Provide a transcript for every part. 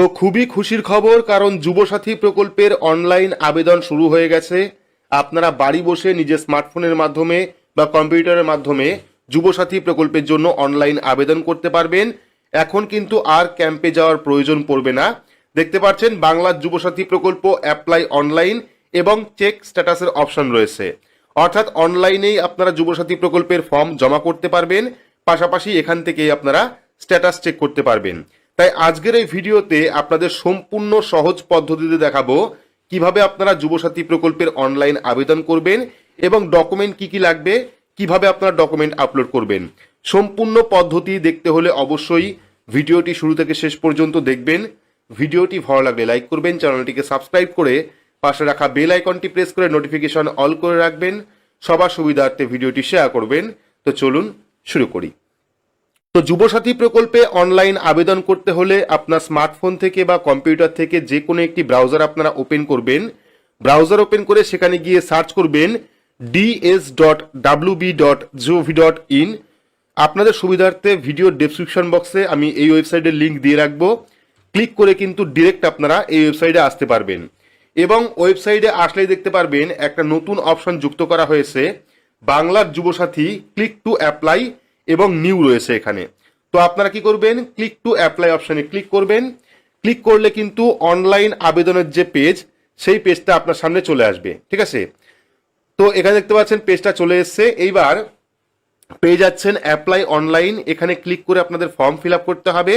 তো খুবই খুশির খবর, কারণ যুবসাথী প্রকল্পের অনলাইন আবেদন শুরু হয়ে গেছে। আপনারা বাড়ি বসে নিজের স্মার্টফোনের মাধ্যমে বা কম্পিউটারের মাধ্যমে যুবসাথী প্রকল্পের জন্য অনলাইন আবেদন করতে পারবেন। এখন কিন্তু আর ক্যাম্পে যাওয়ার প্রয়োজন পড়বে না। দেখতে পাচ্ছেন, বাংলার যুবসাথী প্রকল্প অ্যাপ্লাই অনলাইন এবং চেক স্ট্যাটাসের অপশন রয়েছে। অর্থাৎ অনলাইনেই আপনারা যুবসাথী প্রকল্পের ফর্ম জমা করতে পারবেন। পাশাপাশি এখান থেকেই আপনারা স্ট্যাটাস চেক করতে পারবেন। তাই আজকের এই ভিডিওতে আপনাদের সম্পূর্ণ সহজ পদ্ধতিতে দেখাবো কীভাবে আপনারা যুবসাথী প্রকল্পের অনলাইন আবেদন করবেন এবং ডকুমেন্ট কি কি লাগবে, কীভাবে আপনারা ডকুমেন্ট আপলোড করবেন। সম্পূর্ণ পদ্ধতি দেখতে হলে অবশ্যই ভিডিওটি শুরু থেকে শেষ পর্যন্ত দেখবেন। ভিডিওটি ভালো লাগলে লাইক করবেন, চ্যানেলটিকে সাবস্ক্রাইব করে পাশে রাখা বেল আইকনটি প্রেস করে নোটিফিকেশন অল করে রাখবেন। সবার সুবিধার্থে ভিডিওটি শেয়ার করবেন। তো চলুন শুরু করি। তো যুবসাথী প্রকল্পে অনলাইন আবেদন করতে হলে আপনার স্মার্টফোন থেকে বা কম্পিউটার থেকে যে কোনো একটি ব্রাউজার আপনারা ওপেন করবেন। ব্রাউজার ওপেন করে সেখানে গিয়ে সার্চ করবেন DS dot WB dot GOV dot in আপনাদের সুবিধার্থে ভিডিও ডেসক্রিপশন বক্সে আমি এই ওয়েবসাইটের লিঙ্ক দিয়ে রাখব। ক্লিক করে কিন্তু ডিরেক্ট আপনারা এই ওয়েবসাইটে আসতে পারবেন। এবং ওয়েবসাইটে আসলেই দেখতে পারবেন একটা নতুন অপশন যুক্ত করা হয়েছে। বাংলার যুবসাথী ক্লিক টু অ্যাপ্লাই এবং নিউ রয়েছে এখানে। তো আপনারা কি করবেন? ক্লিক টু অ্যাপ্লাই অপশানে ক্লিক করবেন। ক্লিক করলে কিন্তু অনলাইন আবেদনের যে পেজ সেই পেজটা আপনার সামনে চলে আসবে। ঠিক আছে? তো এখানে দেখতে পাচ্ছেন পেজটা চলে এসছে। এইবার পেয়ে যাচ্ছেন অ্যাপ্লাই অনলাইন এখানে ক্লিক করে আপনাদের ফর্ম ফিল করতে হবে।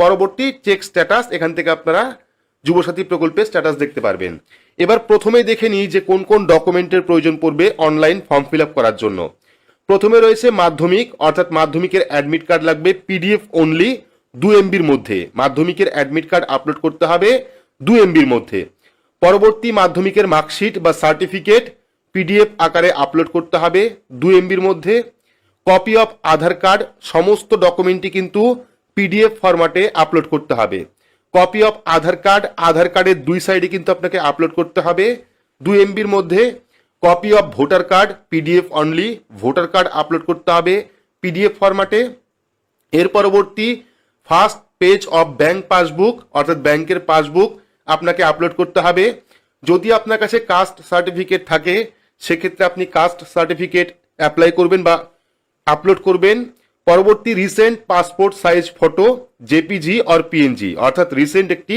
পরবর্তী চেক স্ট্যাটাস এখান থেকে আপনারা যুবসাথী প্রকল্পের স্ট্যাটাস দেখতে পারবেন। এবার প্রথমেই দেখে নিই যে কোন কোন ডকুমেন্টের প্রয়োজন পড়বে অনলাইন ফর্ম ফিল করার জন্য। প্রথমে রয়েছে মাধ্যমিক, অর্থাৎ মাধ্যমিকের অ্যাডমিট কার্ড লাগবে পিডিএফ অনলি দু এমবির মধ্যে। মাধ্যমিকের অ্যাডমিট কার্ড আপলোড করতে হবে দু এমবির মধ্যে। পরবর্তী মাধ্যমিকের মার্কশিট বা সার্টিফিকেট পিডিএফ আকারে আপলোড করতে হবে দু এমবির মধ্যে। কপি অফ আধার কার্ড সমস্ত ডকুমেন্টই কিন্তু পিডিএফ ফরম্যাটে আপলোড করতে হবে। Copy of Aadhaar card Aadhaar কার্ডের দুই সাইডে কিন্তু আপনাকে আপলোড করতে হবে। দুই এমবির মধ্যে copy of voter card PDF only voter card upload করতে হবে পিডিএফ ফরম্যাটে এর পরবর্তী first page of bank passbook অর্থাৎ ব্যাংকের পাসবুক আপনাকে আপলোড করতে হবে। যদি আপনার কাছে কাস্ট সার্টিফিকেট থাকে, সেক্ষেত্রে আপনি কাস্ট সার্টিফিকেট অ্যাপ্লাই করবেন বা আপলোড করবেন। পরবর্তী recent passport size photo JPG or PNG অর্থাৎ রিসেন্ট একটি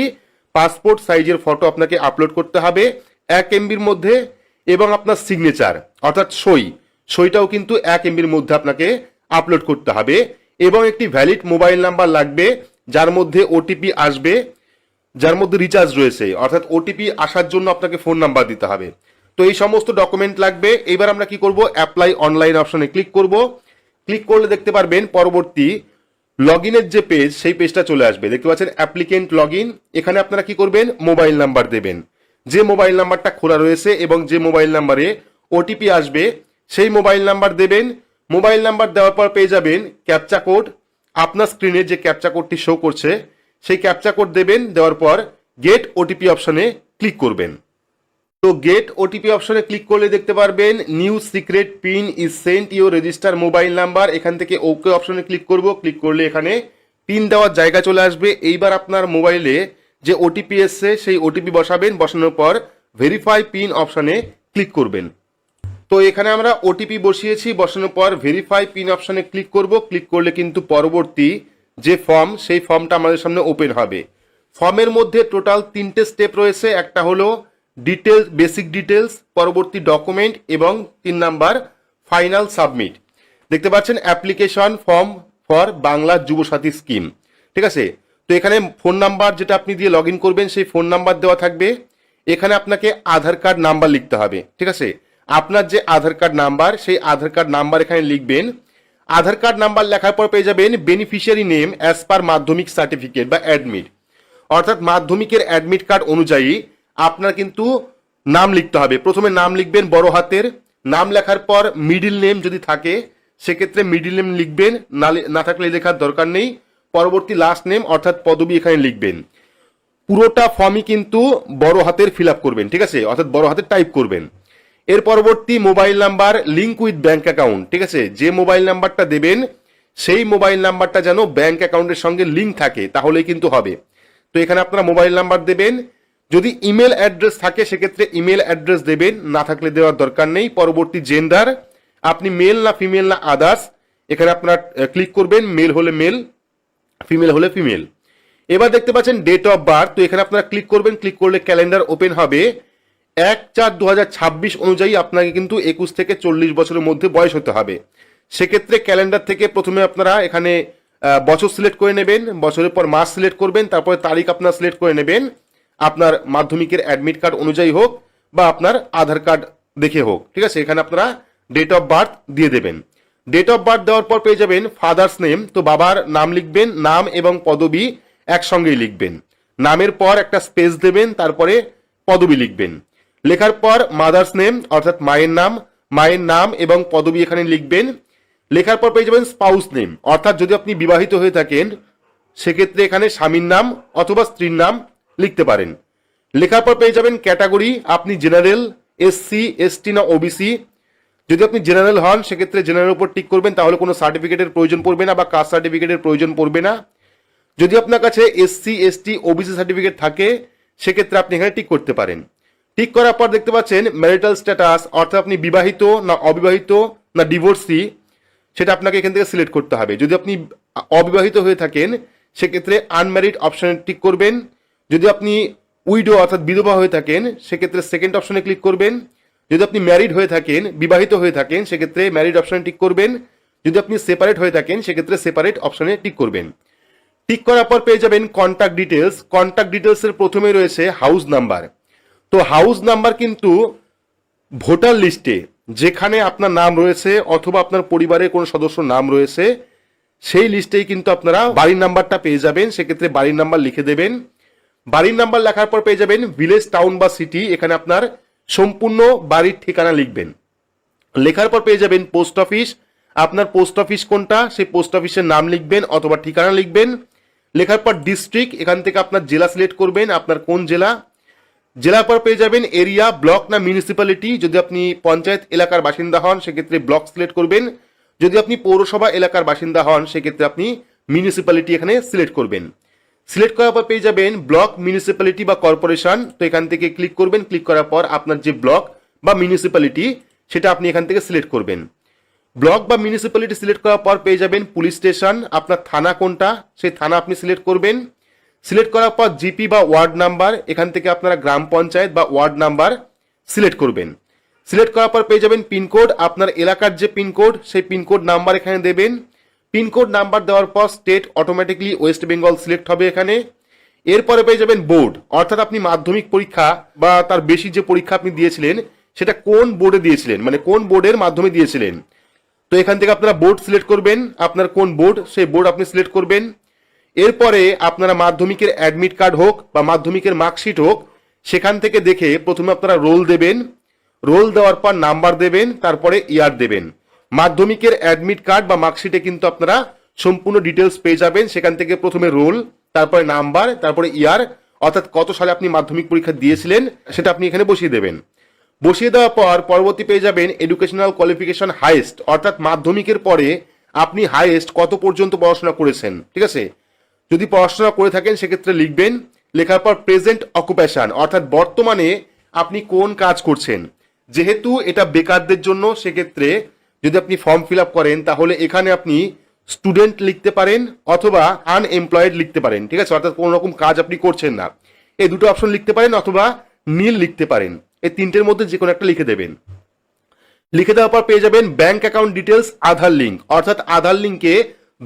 পাসপোর্ট সাইজের ফটো আপনাকে আপলোড করতে হবে। এক এমবির মধ্যে এবং আপনার সিগনেচার অর্থাৎ সই। সইটাও কিন্তু এক এমবির মধ্যে আপনাকে আপলোড করতে হবে এবং একটি ভ্যালিড মোবাইল নাম্বার লাগবে, যার মধ্যে ওটিপি আসবে, যার মধ্যে রিচার্জ রয়েছে, অর্থাৎ ওটিপি আসার জন্য আপনাকে ফোন নাম্বার দিতে হবে। তো এই সমস্ত ডকুমেন্ট লাগবে। এবার আমরা কি করব? অ্যাপ্লাই অনলাইন অপশনে ক্লিক করব। ক্লিক করলে দেখতে পারবেন পরবর্তী লগ ইনের যে পেজ সেই পেজটা চলে আসবে। দেখতে পাচ্ছেন অ্যাপ্লিকেন্ট লগ এখানে আপনারা কি করবেন? মোবাইল নাম্বার দেবেন। যে মোবাইল নাম্বারটা খোলা রয়েছে এবং যে মোবাইল নাম্বারে ওটিপি আসবে, সেই মোবাইল নাম্বার দেবেন। মোবাইল নাম্বার দেওয়ার পর পেয়ে যাবেন ক্যাপচা কোড। আপনার স্ক্রিনে যে ক্যাপচা কোডটি শো করছে, সেই ক্যাপচা কোড দেবেন, দেওয়ার পর গেট ওটিপি অপশনে ক্লিক করবেন। তো গেট ওটিপি অপশনে ক্লিক করলে দেখতে পারবেন new secret pin is sent your register mobile number এখান থেকে ওকে অপশনে ক্লিক করব। ক্লিক করলে এখানে পিন দেওয়ার জায়গা চলে আসবে। এইবার আপনার মোবাইলে যে ওটিপি এসছে, সেই ওটিপি বসাবেন, বসানোর পর ভেরিফাই পিন অপশানে ক্লিক করবেন। তো এখানে আমরা ওটিপি বসিয়েছি, বসানোর পর ভেরিফাই পিন অপশানে ক্লিক করব। ক্লিক করলে কিন্তু পরবর্তী যে ফর্ম সেই ফর্মটা আমাদের সামনে ওপেন হবে। ফর্মের মধ্যে টোটাল তিনটে স্টেপ রয়েছে। একটা হলো ডিটেলস বেসিক ডিটেলস পরবর্তী ডকুমেন্ট এবং তিন নাম্বার ফাইনাল সাবমিট দেখতে পাচ্ছেন application form for Bangla Yuvasathi scheme ঠিক আছে? তো এখানে ফোন নাম্বার যেটা আপনি দিয়ে লগ করবেন, সেই ফোন নাম্বার দেওয়া থাকবে। এখানে আপনাকে আধার কার্ড নাম্বার লিখতে হবে, ঠিক আছে? আপনার যে আধার কার্ড নাম্বার, সেই আধার কার্ড নাম্বার এখানে লিখবেন। আধার কার্ড নাম্বার লেখার পর পেয়ে যাবেন বেনিফিশিয়ারি নেম অ্যাজ পার মাধ্যমিক সার্টিফিকেট বা অ্যাডমিট অর্থাৎ মাধ্যমিকের অ্যাডমিট কার্ড অনুযায়ী আপনার কিন্তু নাম লিখতে হবে। প্রথমে নাম লিখবেন বড় হাতের, নাম লেখার পর মিডিল নেম যদি থাকে, সেক্ষেত্রে মিডিল নেম লিখবেন না না থাকলে লেখার দরকার নেই। পরবর্তী লাস্ট নেম অর্থাৎ পদবি এখানে লিখবেন। পুরোটা ফর্মই কিন্তু বড় হাতের ফিল আপ করবেন, ঠিক আছে? অর্থাৎ বড় হাতের টাইপ করবেন। এর পরবর্তী mobile number link with bank account ঠিক আছে? যে মোবাইল নাম্বারটা দেবেন, সেই মোবাইল নাম্বারটা যেন ব্যাঙ্ক অ্যাকাউন্টের সঙ্গে লিঙ্ক থাকে, তাহলেই কিন্তু হবে। তো এখানে আপনারা মোবাইল নাম্বার দেবেন। যদি ইমেল অ্যাড্রেস থাকে, সেক্ষেত্রে ইমেল অ্যাড্রেস দেবেন। না থাকলে দেওয়ার দরকার নেই। পরবর্তী জেন্ডার আপনি মেল না ফিমেল না আদার্স এখানে আপনারা ক্লিক করবেন মেল হলে মেল ফিমেল হলে ফিমেল এবার দেখতে পাচ্ছেন ডেট অফ বার্থ তো এখানে আপনারা ক্লিক করবেন ক্লিক করলে ক্যালেন্ডার ওপেন হবে। এক চার দু অনুযায়ী আপনাকে কিন্তু একুশ থেকে চল্লিশ বছরের মধ্যে বয়স হতে হবে। সেক্ষেত্রে ক্যালেন্ডার থেকে প্রথমে আপনারা এখানে বছর সিলেক্ট করে নেবেন, বছরের পর মাস সিলেক্ট করবেন, তারপরে তারিখ আপনার সিলেক্ট করে নেবেন। আপনার মাধ্যমিকের অ্যাডমিট কার্ড অনুযায়ী হোক বা আপনার আধার কার্ড দেখে হোক। ঠিক আছে? এখানে আপনারা ডেট অফ বার্থ দিয়ে দেবেন। ডেট অফ বার্থ দেওয়ার পর পেয়ে যাবেন ফাদার্স নেম তো বাবার নাম লিখবেন, নাম এবং পদবি একসঙ্গেই লিখবেন। নামের পর একটা স্পেস দেবেন, তারপরে পদবি লিখবেন। লেখার পর মাদার্স নেম অর্থাৎ মায়ের নাম মায়ের নাম এবং পদবি এখানে লিখবেন। লেখার পর পেয়ে যাবেন স্পাউস নেম অর্থাৎ যদি আপনি বিবাহিত হয়ে থাকেন, সেক্ষেত্রে এখানে স্বামীর নাম অথবা স্ত্রীর নাম লিখতে পারেন। লেখার পর পেয়ে যাবেন ক্যাটাগরি আপনি জেনারেল এসসি এসটি না ওবিসি যদি আপনি জেনারেল হন, সেক্ষেত্রে জেনারেল উপর টিক করবেন, তাহলে কোনো সার্টিফিকেটের প্রয়োজন পড়বে না বা কাস্ট সার্টিফিকেটের প্রয়োজন পড়বে না। যদি আপনার কাছে এসসি এসটি ওবিসি সার্টিফিকেট থাকে, সেক্ষেত্রে আপনি এখানে টিক করতে পারেন। টিক করার পর দেখতে পাচ্ছেন ম্যারিটাল স্ট্যাটাস অর্থাৎ আপনি বিবাহিত না অবিবাহিত না ডিভোর্সি সেটা আপনাকে এখান থেকে সিলেক্ট করতে হবে। যদি আপনি অবিবাহিত হয়ে থাকেন, সেক্ষেত্রে আনম্যারিড অপশনে টিক করবেন। যদি আপনি উইডো অর্থাৎ বিধবা হয়ে থাকেন, সেক্ষেত্রে সেকেন্ড অপশনে ক্লিক করবেন। যদি আপনি ম্যারিড হয়ে থাকেন, বিবাহিত হয়ে থাকেন, সেক্ষেত্রে ম্যারিড অপশনে টিক করবেন। যদি আপনি সেপারেট হয়ে থাকেন, সেক্ষেত্রে সেপারেট অপশনে টিক করবেন। টিক করার পর পেয়ে যাবেন কন্ট্যাক্ট ডিটেলস কন্ট্যাক্ট ডিটেলসের প্রথমে রয়েছে হাউস নাম্বার তো হাউস নাম্বার কিন্তু ভোটার লিস্টে যেখানে আপনার নাম রয়েছে অথবা আপনার পরিবারের কোনো সদস্য নাম রয়েছে, সেই লিস্টেই কিন্তু আপনারা বাড়ির নাম্বারটা পেয়ে যাবেন। সেক্ষেত্রে বাড়ির নাম্বার লিখে দেবেন। বাড়ির নাম্বার লেখার পর পেয়ে যাবেন ভিলেজ টাউন বা সিটি এখানে আপনার সম্পূর্ণ বাড়ির ঠিকানা লিখবেন। লেখার পর পেয়ে যাবেন পোস্ট অফিস। আপনার পোস্ট অফিস কোনটা? সেই পোস্ট অফিসের নাম লিখবেন অথবা ঠিকানা লিখবেন। লেখার পর ডিস্ট্রিক্ট, এখান থেকে আপনার জেলা সিলেক্ট করবেন, আপনার কোন জেলা। জেলার পর পেয়ে যাবেন এরিয়া, ব্লক না মিউনিসিপ্যালিটি। যদি আপনি পঞ্চায়েত এলাকার বাসিন্দা হন, সেক্ষেত্রে ব্লক সিলেক্ট করবেন। যদি আপনি পৌরসভা এলাকার বাসিন্দা হন, সেক্ষেত্রে আপনি মিউনিসিপ্যালিটি এখানে সিলেক্ট করবেন। সিলেক্ট করার পর পেয়ে যাবেন ব্লক মিউনিসিপ্যালিটি বা কর্পোরেশন তো এখান থেকে ক্লিক করবেন ক্লিক করার পর আপনার যে ব্লক বা মিউনিসিপ্যালিটি সেটা আপনি এখান থেকে সিলেক্ট করবেন। ব্লক বা মিউনিসিপ্যালিটি সিলেক্ট করার পর পেয়ে যাবেন পুলিশ স্টেশন আপনার থানা কোনটা, সেই থানা আপনি সিলেক্ট করবেন। সিলেক্ট করার পর জিপি বা ওয়ার্ড নাম্বার, এখান থেকে আপনারা গ্রাম পঞ্চায়েত বা ওয়ার্ড নাম্বার সিলেক্ট করবেন। সিলেক্ট করার পর পেয়ে যাবেন পিনকোড, আপনার এলাকার যে পিনকোড, সেই পিনকোড নাম্বার এখানে দেবেন। পিনকোড নাম্বার দেওয়ার পর state automatically West Bengal select হবে এখানে। এরপরে পেয়ে যাবেন বোর্ড। অর্থাৎ আপনি মাধ্যমিক পরীক্ষা বা তার বেশি যে পরীক্ষা আপনি দিয়েছিলেন, সেটা কোন বোর্ডে দিয়েছিলেন? মানে কোন বোর্ডের মাধ্যমে দিয়েছিলেন? তো এখান থেকে আপনারা বোর্ড সিলেক্ট করবেন। আপনার কোন বোর্ড, সেই বোর্ড আপনি সিলেক্ট করবেন। এরপরে আপনারা মাধ্যমিকের অ্যাডমিট কার্ড হোক বা মাধ্যমিকের মার্কশিট হোক, সেখান থেকে দেখে প্রথমে আপনারা রোল দেবেন। রোল দেওয়ার পর নাম্বার দেবেন, তারপরে ইয়ার দেবেন। মাধ্যমিকের অ্যাডমিট কার্ড বা মার্কশিটে কিন্তু আপনারা সম্পূর্ণ ডিটেলস পেয়ে যাবেন। সেখান থেকে প্রথমে রোল তারপরে নাম্বার তারপরে ইয়ার অর্থাৎ কত সালে আপনি মাধ্যমিক পরীক্ষা দিয়েছিলেন, সেটা আপনি এখানে বসিয়ে দেবেন। বসিয়ে দেওয়ার পর পরবর্তী পেয়ে যাবেন এডুকেশনাল কোয়ালিফিকেশন হাইয়েস্ট অর্থাৎ মাধ্যমিকের পরে আপনি হাইয়েস্ট কত পর্যন্ত পড়াশোনা করেছেন, ঠিক আছে? যদি পড়াশোনা করে থাকেন, সেক্ষেত্রে লিখবেন, লেখার পর প্রেজেন্ট অকুপেশন অর্থাৎ বর্তমানে আপনি কোন কাজ করছেন। যেহেতু এটা বেকারদের জন্য, সেক্ষেত্রে যদি আপনি ফর্ম ফিল আপ করেন, তাহলে এখানে আপনি স্টুডেন্ট লিখতে পারেন অথবা আনএমপ্লয়েড লিখতে পারেন, ঠিক আছে? অর্থাৎ কোনো রকম কাজ আপনি করছেন না। এই দুটো অপশন লিখতে পারেন অথবা নীল লিখতে পারেন। এই তিনটের মধ্যে যে কোনো একটা লিখে দেবেন। লিখে দেওয়ার পর পেয়ে যাবেন bank account details Aadhaar link অর্থাৎ আধার লিঙ্কে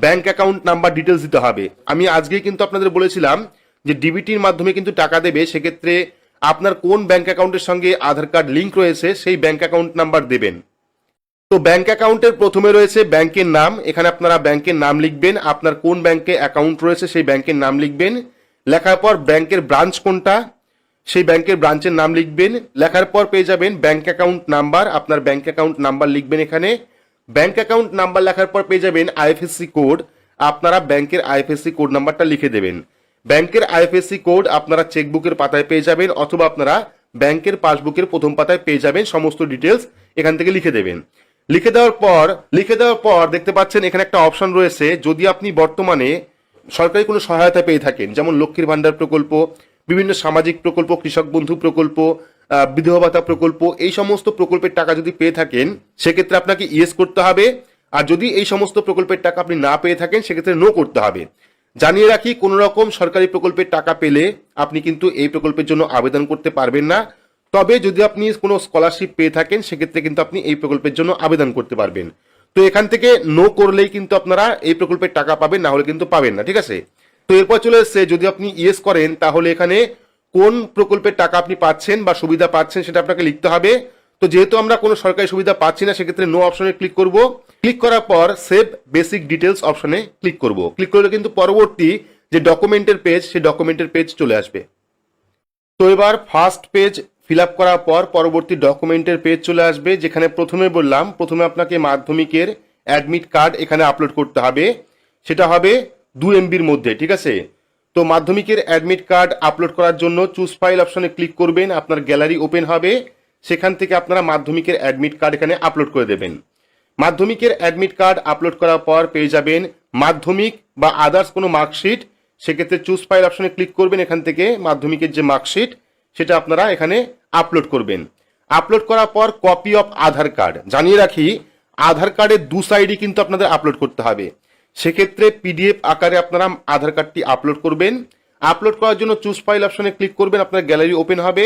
ব্যাংক অ্যাকাউন্ট নাম্বার ডিটেলস দিতে হবে। আমি আজকেই কিন্তু আপনাদের বলেছিলাম যে ডিবিটির মাধ্যমে কিন্তু টাকা দেবে, সেক্ষেত্রে আপনার কোন ব্যাংক অ্যাকাউন্টের সঙ্গে আধার কার্ড লিঙ্ক রয়েছে, সেই ব্যাংক অ্যাকাউন্ট নাম্বার দেবেন। তো ব্যাংক অ্যাকাউন্টের প্রথমে রয়েছে ব্যাংকের নাম। এখানে আপনারা ব্যাংকের নাম লিখবেন। আপনার কোন ব্যাংকে অ্যাকাউন্ট রয়েছে সেই ব্যাংকের নাম লিখবেন। লেখার পর ব্যাংকের ব্রাঞ্চ কোনটা, সেই ব্যাংকের ব্রাঞ্চের নাম লিখবেন। লেখার পর পেয়ে যাবেন ব্যাংক অ্যাকাউন্ট নাম্বার আপনার ব্যাংক অ্যাকাউন্ট নাম্বার লিখবেন এখানে। ব্যাংক অ্যাকাউন্ট নাম্বার লেখার পর পেয়ে যাবেন আইএফএসসি কোড আপনারা ব্যাংকের আইএফএসসি কোড নাম্বারটা লিখে দেবেন। ব্যাংকের আইএফএসসি কোড আপনারা চেকবুকের পাতায় পেয়ে যাবেন অথবা আপনারা ব্যাংকের পাসবুকের প্রথম পাতায় পেয়ে যাবেন। সমস্ত ডিটেলস এখান থেকে লিখে দেবেন। লিখে দেওয়ার পর, লিখে দেওয়ার পর দেখতে পাচ্ছেন এখানে একটা অপশন রয়েছে, যদি আপনি বর্তমানে সরকারি কোনো সহায়তা পেয়ে থাকেন, যেমন লক্ষ্মীর ভাণ্ডার প্রকল্প, বিভিন্ন সামাজিক প্রকল্প, কৃষক বন্ধু প্রকল্প বিধবা ভাতা প্রকল্প, এই সমস্ত প্রকল্পের টাকা যদি পেয়ে থাকেন, সেক্ষেত্রে আপনাকে ইয়েস করতে হবে। আর যদি এই সমস্ত প্রকল্পের টাকা আপনি না পেয়ে থাকেন, সেক্ষেত্রে নো করতে হবে। জানিয়ে রাখি, কোনো রকম সরকারি প্রকল্পের টাকা পেলে আপনি কিন্তু এই প্রকল্পের জন্য আবেদন করতে পারবেন না। তবে যদি আপনি কোনো স্কলারশিপ পেয়ে থাকেন, সেক্ষেত্রে কিন্তু আপনি এই প্রকল্পের জন্য আবেদন করতে পারবেন। তো এখান থেকে নো করলেই কিন্তু আপনারা এই প্রকল্পের টাকা পাবেন, না হলে কিন্তু পাবেন না, ঠিক আছে? তো এরপর চলে এসছে, যদি আপনি ইয়েস করেন, তাহলে এখানে কোন প্রকল্পের টাকা আপনি পাচ্ছেন বা সুবিধা পাচ্ছেন সেটা আপনাকে লিখতে হবে। তো যেহেতু আমরা কোনো সরকারি সুবিধা পাচ্ছি না, সেক্ষেত্রে নো অপশনে ক্লিক করব। ক্লিক করার পর সেভ বেসিক ডিটেলস অপশনে ক্লিক করব। ক্লিক করলে কিন্তু পরবর্তী যে ডকুমেন্টের পেজ সেই ডকুমেন্টের পেজ চলে আসবে। তো এবার ফার্স্ট পেজ ফিল আপ করার পর পরবর্তী ডকুমেন্টের পেজ চলে আসবে, যেখানে প্রথমে বললাম, প্রথমে আপনাকে মাধ্যমিকের অ্যাডমিট কার্ড এখানে আপলোড করতে হবে। সেটা হবে দু এমবির মধ্যে, ঠিক আছে? তো মাধ্যমিকের অ্যাডমিট কার্ড আপলোড করার জন্য চুজ ফাইল অপশনে ক্লিক করবেন, আপনার গ্যালারি ওপেন হবে। সেখান থেকে আপনারা মাধ্যমিকের অ্যাডমিট কার্ড এখানে আপলোড করে দেবেন। মাধ্যমিকের অ্যাডমিট কার্ড আপলোড করার পর পেয়ে যাবেন মাধ্যমিক বা আদার্স কোনো মার্কশিট সেক্ষেত্রে চুজ ফাইল অপশনে ক্লিক করবেন এখান থেকে মাধ্যমিকের যে মার্কশিট সেটা আপনারা এখানে আপলোড করবেন। আপলোড করার পর কপি অফ আধার কার্ড জানিয়ে রাখি, আধার কার্ডের দু সাইডই কিন্তু আপনাদের আপলোড করতে হবে। সেক্ষেত্রে পিডিএফ আকারে আপনারা আধার কার্ডটি আপলোড করবেন। আপলোড করার জন্য চুজ ফাইল অপশনে ক্লিক করবেন, আপনার গ্যালারি ওপেন হবে।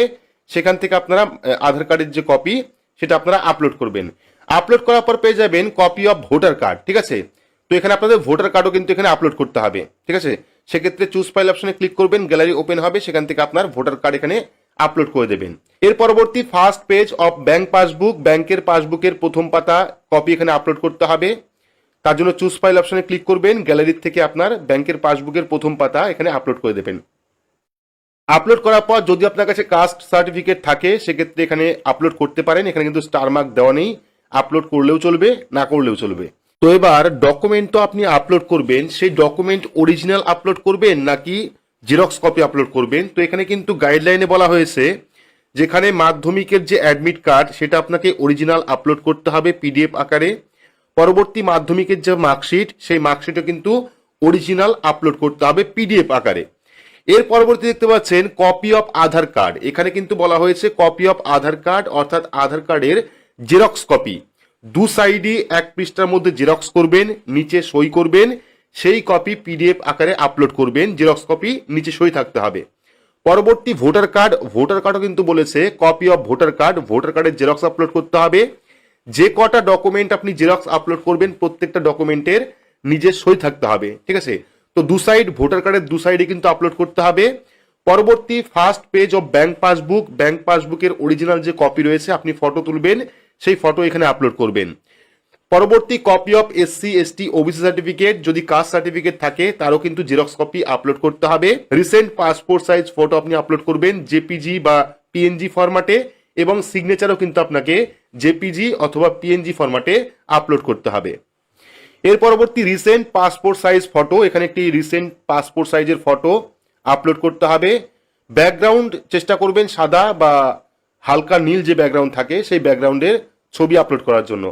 সেখান থেকে আপনারা আধার কার্ডের যে কপি সেটা আপনারা আপলোড করবেন। আপলোড করার পর পেয়ে যাবেন কপি অফ ভোটার কার্ড ঠিক আছে? তো এখানে আপনাদের ভোটার কার্ডও কিন্তু এখানে আপলোড করতে হবে, ঠিক আছে? সেক্ষেত্রে চুজ ফাইল অপশনে ক্লিক করবেন গ্যালারি ওপেন হবে, সেখান থেকে আপনার ভোটার কার্ড এখানে আপলোড করে দেবেন। এর পরবর্তী first page of bank passbook ব্যাংকের পাসবুকের প্রথম পাতা কপি এখানে আপলোড করতে হবে। তার জন্য চুজ ফাইল অপশনে ক্লিক করবেন গ্যালারির থেকে আপনার ব্যাংকের পাসবুকের প্রথম পাতা এখানে আপলোড করে দেবেন। আপলোড করার পর যদি আপনার কাছে কাস্ট সার্টিফিকেট থাকে, সেক্ষেত্রে এখানে আপলোড করতে পারেন। এখানে কিন্তু স্টার মার্ক দেওয়া নেই। আপলোড করলেও চলবে, না করলেও চলবে। তো এবার ডকুমেন্ট তো আপনি আপলোড করবেন, সেই ডকুমেন্ট অরিজিনাল আপলোড করবেন নাকি জেরক্স কপি আপলোড করবেন। তো এখানে কিন্তু গাইডলাইনে বলা হয়েছে, যেখানে মাধ্যমিকের যে অ্যাডমিট কার্ড সেটা আপনাকে অরিজিনাল আপলোড করতে হবে পিডিএফ আকারে। পরবর্তী মাধ্যমিকের যে মার্কশিট সেই মার্কশিটও কিন্তু অরিজিনাল আপলোড করতে হবে পিডিএফ আকারে। এর পরবর্তী দেখতে পাচ্ছেন কপি অফ আধার কার্ড এখানে কিন্তু বলা হয়েছে কপি অফ আধার কার্ড অর্থাৎ আধার কার্ডের জেরক্স কপি দু সাইডই এক পৃষ্ঠার মধ্যে জেরক্স করবেন, নিচে সই করবেন সেই কপি পিডিএফ আকারে আপলোড করবেন জেরক্স কপি নিচে সই থাকতে হবে। পরবর্তী ভোটার কার্ড ভোটার কার্ডও কিন্তু বলেছে copy of voter card voter কার্ডের জেরক্স আপলোড করতে হবে। যে কটা ডকুমেন্ট আপনি জেরক্স আপলোড করবেন, প্রত্যেকটা ডকুমেন্টের নিজের সই থাকতে হবে, ঠিক আছে? তো দু সাইড ভোটার কার্ডের দু সাইডে কিন্তু আপলোড করতে হবে। পরবর্তী first page of bank passbook bank পাসবুকের অরিজিনাল যে কপি রয়েছে, আপনি ফটো তুলবেন, সেই ফটো এখানে আপলোড করবেন। পরবর্তী copy of SC ST OBC certificate যদি কাস্ট সার্টিফিকেট থাকে, তারও কিন্তু জেরক্স কপি আপলোড করতে হবে। রিসেন্ট পাসপোর্ট সাইজ ফটো আপনি আপলোড করবেন জেপিজি বা পিএনজি ফরম্যাটে এবং সিগনেচারও কিন্তু আপনাকে জেপিজি অথবা পিএনজি ফরম্যাটে আপলোড করতে হবে। এর পরবর্তী রিসেন্ট পাসপোর্ট সাইজ ফটো এখানে একটি রিসেন্ট পাসপোর্ট সাইজের ফটো আপলোড করতে হবে। ব্যাকগ্রাউন্ড চেষ্টা করবেন সাদা বা হালকা নীল যে ব্যাকগ্রাউন্ড থাকে, সেই ব্যাকগ্রাউন্ডের ছবি আপলোড করার জন্য।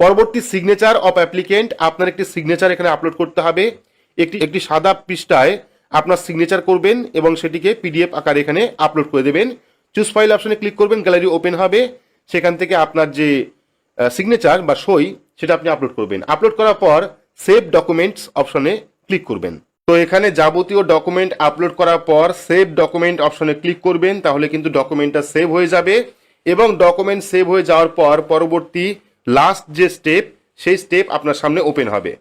পরবর্তী সিগনেচার অফ অ্যাপ্লিকেন্ট আপনার একটি সিগনেচার এখানে আপলোড করতে হবে। একটি একটি সাদা পৃষ্ঠায় আপনার সিগনেচার করবেন এবং সেটিকে পিডিএফ আকারে এখানে আপলোড করে দেবেন। চুজ ফাইল অপশনে ক্লিক করবেন গ্যালারি ওপেন হবে। সেখান থেকে আপনার যে সিগনেচার বা সই, সেটা আপনি আপলোড করবেন। আপলোড করার পর সেভ ডকুমেন্টস অপশনে ক্লিক করবেন। তো এখানে যাবতীয় ডকুমেন্ট আপলোড করার পর সেভ ডকুমেন্ট অপশনে ক্লিক করবেন, তাহলে কিন্তু ডকুমেন্টটা সেভ হয়ে যাবে এবং ডকুমেন্ট সেভ হয়ে যাওয়ার পর পরবর্তী লাস্ট যে স্টেপ সেই স্টেপ আপনার সামনে ওপেন হবে।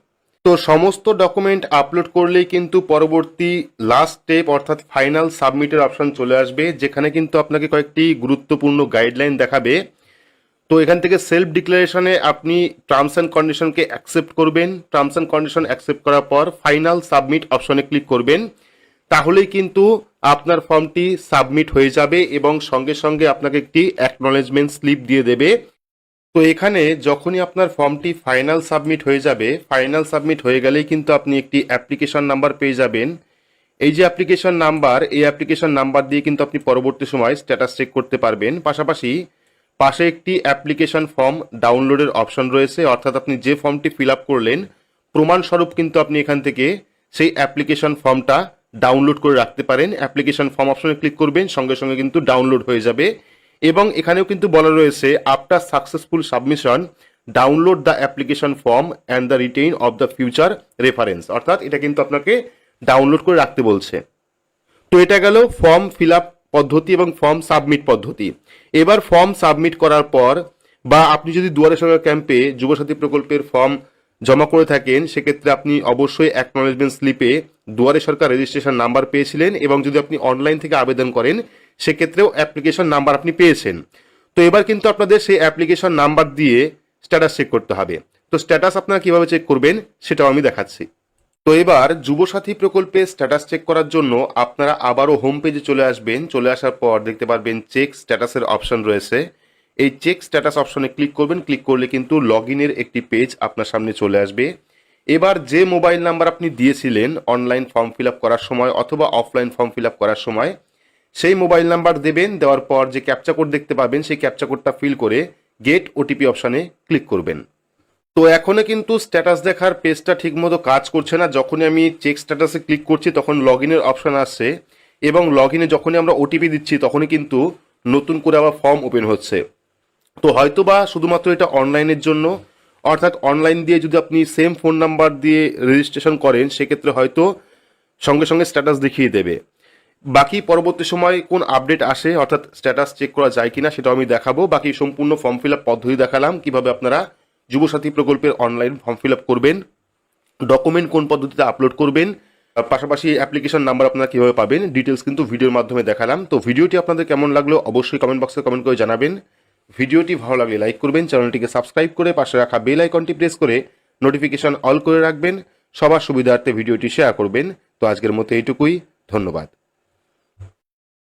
তো সমস্ত ডকুমেন্ট আপলোড করলেই কিন্তু পরবর্তী লাস্ট স্টেপ অর্থাৎ ফাইনাল সাবমিটের অপশন চলে আসবে, যেখানে কিন্তু আপনাকে কয়েকটি গুরুত্বপূর্ণ গাইডলাইন দেখাবে। তো এখান থেকে সেলফ ডিক্লারেশনে আপনি টার্মস অ্যান্ড কন্ডিশনকে অ্যাকসেপ্ট করবেন। টার্মস অ্যান্ড কন্ডিশন অ্যাকসেপ্ট করার পর ফাইনাল সাবমিট অপশনে ক্লিক করবেন। তাহলেই কিন্তু আপনার ফর্মটি সাবমিট হয়ে যাবে এবং সঙ্গে সঙ্গে আপনাকে একটি অ্যাকনলেজমেন্ট স্লিপ দিয়ে দেবে। তো এখানে যখনই আপনার ফর্মটি ফাইনাল সাবমিট হয়ে যাবে ফাইনাল সাবমিট হয়ে গেলেই কিন্তু আপনি একটি অ্যাপ্লিকেশন নাম্বার পেয়ে যাবেন। এই যে অ্যাপ্লিকেশন নাম্বার এই অ্যাপ্লিকেশন নাম্বার দিয়ে কিন্তু আপনি পরবর্তী সময় স্ট্যাটাস চেক করতে পারবেন। পাশাপাশি পাশে একটি অ্যাপ্লিকেশন ফর্ম ডাউনলোডের অপশন রয়েছে, অর্থাৎ আপনি যে ফর্মটি ফিল আপ করলেন, প্রমাণস্বরূপ কিন্তু আপনি এখান থেকে সেই অ্যাপ্লিকেশন ফর্মটা ডাউনলোড করে রাখতে পারেন। অ্যাপ্লিকেশন ফর্ম অপশনে ক্লিক করবেন, সঙ্গে সঙ্গে কিন্তু ডাউনলোড হয়ে যাবে। এবং এখানেও কিন্তু বলা রয়েছে after successful submission download the application form and the retain of the future reference অর্থাৎ এটা কিন্তু আপনাকে ডাউনলোড করে রাখতে বলছে। তো এটা গেল ফর্ম ফিল আপ পদ্ধতি এবং ফর্ম সাবমিট পদ্ধতি। এবার ফর্ম সাবমিট করার পর বা আপনি যদি দুয়ারে সরকার ক্যাম্পে যুবসাথী প্রকল্পের ফর্ম জমা করে থাকেন, সেক্ষেত্রে আপনি অবশ্যই অ্যাকনোলেজমেন্ট স্লিপে দুয়ারে সরকার রেজিস্ট্রেশন নাম্বার পেয়েছিলেন এবং যদি আপনি অনলাইন থেকে আবেদন করেন সেক্ষেত্রেও অ্যাপ্লিকেশন নাম্বার আপনি পেয়েছেন। তো এবার কিন্তু আপনাদের সেই অ্যাপ্লিকেশন নাম্বার দিয়ে স্ট্যাটাস চেক করতে হবে। তো স্ট্যাটাস আপনারা কীভাবে চেক করবেন সেটাও আমি দেখাচ্ছি। তো এবার যুবসাথী প্রকল্পে স্ট্যাটাস চেক করার জন্য আপনারা আবারও হোম পেজে চলে আসবেন। চলে আসার পর দেখতে পারবেন চেক স্ট্যাটাসের অপশন রয়েছে। এই চেক স্ট্যাটাস অপশনে ক্লিক করবেন। ক্লিক করলে কিন্তু লগ ইনের একটি পেজ আপনার সামনে চলে আসবে। এবার যে মোবাইল নাম্বার আপনি দিয়েছিলেন অনলাইন ফর্ম ফিল করার সময় অথবা অফলাইন ফর্ম ফিল করার সময় সেই মোবাইল নাম্বার দেবেন, দেওয়ার পর যে ক্যাপচা কোড দেখতে পাবেন, সেই ক্যাপচা কোডটা ফিল করে গেট ওটিপি অপশানে ক্লিক করবেন। তো এখনও কিন্তু স্ট্যাটাস দেখার পেজটা ঠিকমতো কাজ করছে না। যখনই আমি চেক স্ট্যাটাসে ক্লিক করছি, তখন লগ ইনের অপশন আসছে এবং লগ ইনে যখনই আমরা ওটিপি দিচ্ছি, তখনই কিন্তু নতুন করে আবার ফর্ম ওপেন হচ্ছে। তো হয়তো বা শুধুমাত্র এটা অনলাইনের জন্য, অর্থাৎ অনলাইন দিয়ে যদি আপনি সেম ফোন নাম্বার দিয়ে রেজিস্ট্রেশন করেন, সেক্ষেত্রে হয়তো সঙ্গে সঙ্গে স্ট্যাটাস দেখিয়ে দেবে। বাকি পরবর্তী সময় কোন আপডেট আসে, অর্থাৎ স্ট্যাটাস চেক করা যায় কিনা সেটাও আমি দেখাবো। বাকি সম্পূর্ণ ফর্ম ফিল আপ পদ্ধতি দেখালাম, কীভাবে আপনারা যুবসাথী প্রকল্পের অনলাইন ফর্ম ফিল আপ করবেন ডকুমেন্ট কোন পদ্ধতিতে আপলোড করবেন পাশাপাশি অ্যাপ্লিকেশন নাম্বার আপনারা কীভাবে পাবেন ডিটেলস কিন্তু ভিডিওর মাধ্যমে দেখালাম। তো ভিডিওটি আপনাদের কেমন লাগল অবশ্যই কমেন্ট বক্সে কমেন্ট করে জানাবেন। ভিডিওটি ভালো লাগলে লাইক করবেন চ্যানেলটিকে সাবস্ক্রাইব করে পাশে রাখা বেল আইকনটি প্রেস করে নোটিফিকেশন অল করে রাখবেন। সবার সুবিধার্থে ভিডিওটি শেয়ার করবেন। তো আজকের মতো এইটুকুই, ধন্যবাদ।